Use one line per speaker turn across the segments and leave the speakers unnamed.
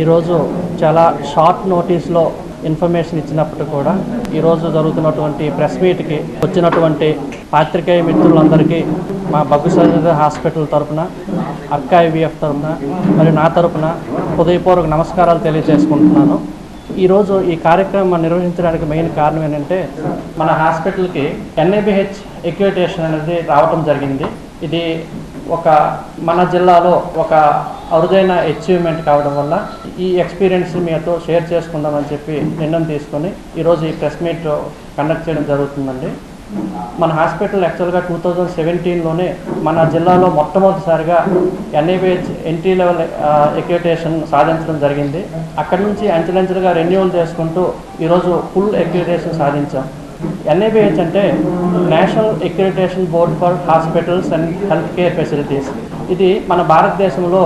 ఈరోజు చాలా short నోటీస్లో information ఇచ్చినప్పటికీ కూడా ఈరోజు జరుగుతున్నటువంటి ప్రెస్ మీట్కి వచ్చినటువంటి పాత్రికేయ మిత్రులందరికీ మా బగ్గు సర్జరీ హాస్పిటల్ తరపున అక్క ఐవీఎఫ్ తరపున మరియు నా తరపున హృదయపూర్వక నమస్కారాలు తెలియజేసుకుంటున్నాను. ఈరోజు ఈ కార్యక్రమం నిర్వహించడానికి మెయిన్ కారణం ఏంటంటే మన హాస్పిటల్కి ఎన్ఏబిహెచ్ ఎక్విటేషన్ అనేది రావటం జరిగింది. ఇది ఒక మన జిల్లాలో ఒక అరుదైన అచీవ్మెంట్ కావడం వల్ల ఈ ఎక్స్పీరియన్స్ మీతో షేర్ చేసుకుందామని చెప్పి నిర్ణయం తీసుకొని ఈరోజు ఈ ప్రెస్ మీట్ కండక్ట్ చేయడం జరుగుతుందండి. మన హాస్పిటల్ యాక్చువల్గా టూ థౌజండ్ సెవెంటీన్లోనే మన జిల్లాలో మొట్టమొదటిసారిగా ఎన్ఏబిహెచ్ ఎంట్రీ లెవెల్ ఎక్విటేషన్ సాధించడం జరిగింది. అక్కడి నుంచి అంచెలంచెలుగా రెన్యూవల్ చేసుకుంటూ ఈరోజు ఫుల్ ఎక్విటేషన్ సాధించాం. ఎన్ఏబిహెచ్ అంటే national accreditation board for hospitals and health care facilities. ఇది మన భారతదేశంలో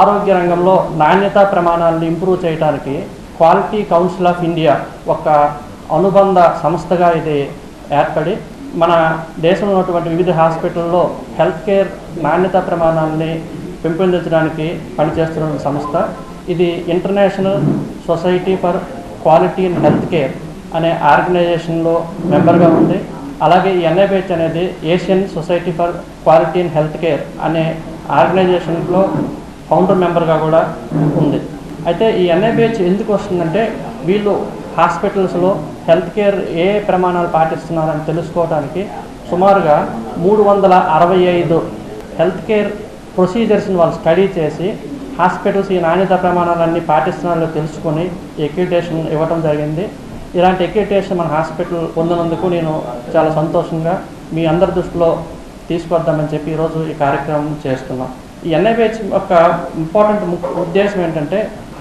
ఆరోగ్య రంగంలో నాణ్యతా ప్రమాణాలను ఇంప్రూవ్ చేయడానికి క్వాలిటీ కౌన్సిల్ ఆఫ్ ఇండియా ఒక అనుబంధ సంస్థగా ఇది ఏర్పడి మన దేశంలో ఉన్నటువంటి వివిధ హాస్పిటల్లో హెల్త్ కేర్ నాణ్యతా ప్రమాణాలని పెంపొందించడానికి పనిచేస్తున్న సంస్థ. ఇది international society for quality in health care. అనే ఆర్గనైజేషన్లో మెంబర్గా ఉంది అలాగే ఈ ఎన్ఐబిహెచ్ అనేది Asian society for quality in health care అనే ఆర్గనైజేషన్లో ఫౌండర్ మెంబర్గా కూడా ఉంది. అయితే ఈ ఎన్ఐబిహెచ్ ఎందుకు వస్తుందంటే వీళ్ళు హాస్పిటల్స్లో హెల్త్ కేర్ ఏ ప్రమాణాలు పాటిస్తున్నారని తెలుసుకోవడానికి సుమారుగా మూడు వందల అరవై ఐదు హెల్త్ కేర్ ప్రొసీజర్స్ని వాళ్ళు స్టడీ చేసి హాస్పిటల్స్ ఈ నాణ్యత ప్రమాణాలన్నీ పాటిస్తున్నారో తెలుసుకొని ఎక్విటేషన్ ఇవ్వటం జరిగింది. ఇలాంటి ఎక్యుటేషన్ మన హాస్పిటల్ పొందినందుకు నేను చాలా సంతోషంగా మీ అందరి దృష్టిలో తీసుకొద్దామని చెప్పి ఈరోజు ఈ కార్యక్రమం చేస్తున్నాం. ఈ ఎన్ఐబిహెచ్ యొక్క ఇంపార్టెంట్ ఉద్దేశం ఏంటంటే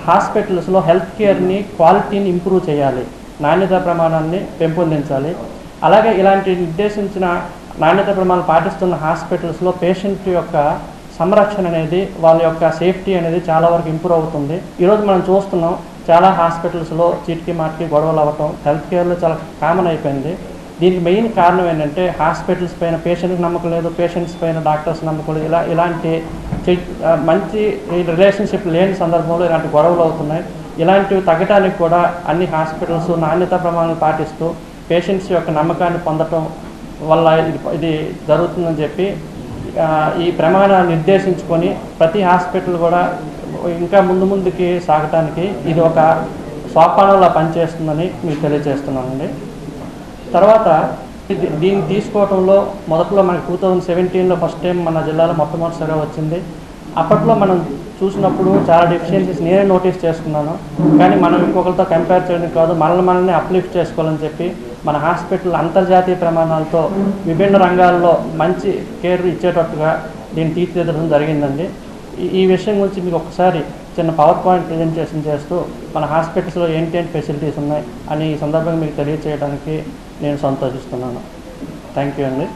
హాస్పిటల్స్లో హెల్త్ కేర్ని క్వాలిటీని ఇంప్రూవ్ చేయాలి. నాణ్యత ప్రమాణాన్ని పెంపొందించాలి. అలాగే ఇలాంటి నిర్దేశించిన నాణ్యత ప్రమాణాలు పాటిస్తున్న హాస్పిటల్స్లో పేషెంట్ యొక్క సంరక్షణ అనేది వాళ్ళ యొక్క సేఫ్టీ అనేది చాలా వరకు ఇంప్రూవ్ అవుతుంది. ఈరోజు మనం చూస్తున్నాం చాలా హాస్పిటల్స్లో చీటికి మాటికి గొడవలు అవ్వటం హెల్త్ కేర్లో చాలా కామన్ అయిపోయింది. దీనికి మెయిన్ కారణం ఏంటంటే హాస్పిటల్స్ పైన పేషెంట్కి నమ్మకం లేదు పేషెంట్స్ పైన డాక్టర్స్ నమ్మకం లేదు. ఇలా ఇలాంటి మంచి రిలేషన్షిప్ లేని సందర్భంలో ఇలాంటి గొడవలు అవుతున్నాయి. ఇలాంటివి తగ్గడానికి కూడా అన్ని హాస్పిటల్స్ నాణ్యత ప్రమాణాలు పాటిస్తూ పేషెంట్స్ యొక్క నమ్మకాన్ని పొందటం వల్ల ఇది ఇది జరుగుతుందని చెప్పి ఈ ప్రమాణాలు నిర్దేశించుకొని ప్రతి హాస్పిటల్ కూడా ఇంకా ముందు ముందుకి సాగటానికి ఇది ఒక సోపానంలా పనిచేస్తుందని మీకు తెలియజేస్తున్నానండి. తర్వాత ఇది- దీన్ని తీసుకోవడంలో మొదట్లో మనకి టూ థౌజండ్ సెవెంటీన్లో ఫస్ట్ టైం మన జిల్లాలో మొట్టమొదటిసారిగా వచ్చింది. అప్పట్లో మనం చూసినప్పుడు చాలా డెఫిషియన్సీస్ నేనే నోటీస్ చేసుకున్నాను. కానీ మనం ఇంకొకరితో కంపేర్ చేయడం కాదు మనల్ని మనల్ని అప్లిఫ్ట్ చేసుకోవాలని చెప్పి మన హాస్పిటల్ అంతర్జాతీయ ప్రమాణాలతో విభిన్న రంగాల్లో మంచి కేర్ ఇచ్చేటట్టుగా దీన్ని తీర్చిదిద్దడం జరిగిందండి. ఈ- విషయం గురించి మీకు ఒకసారి చిన్న పవర్ పాయింట్ ప్రజెంటేషన్ చేస్తూ మన హాస్పిటల్స్లో ఏంటి ఫెసిలిటీస్ ఉన్నాయి అని ఈ సందర్భంగా మీకు తెలియచేయడానికి నేను సంతోషిస్తున్నాను. థ్యాంక్ యూ అండి.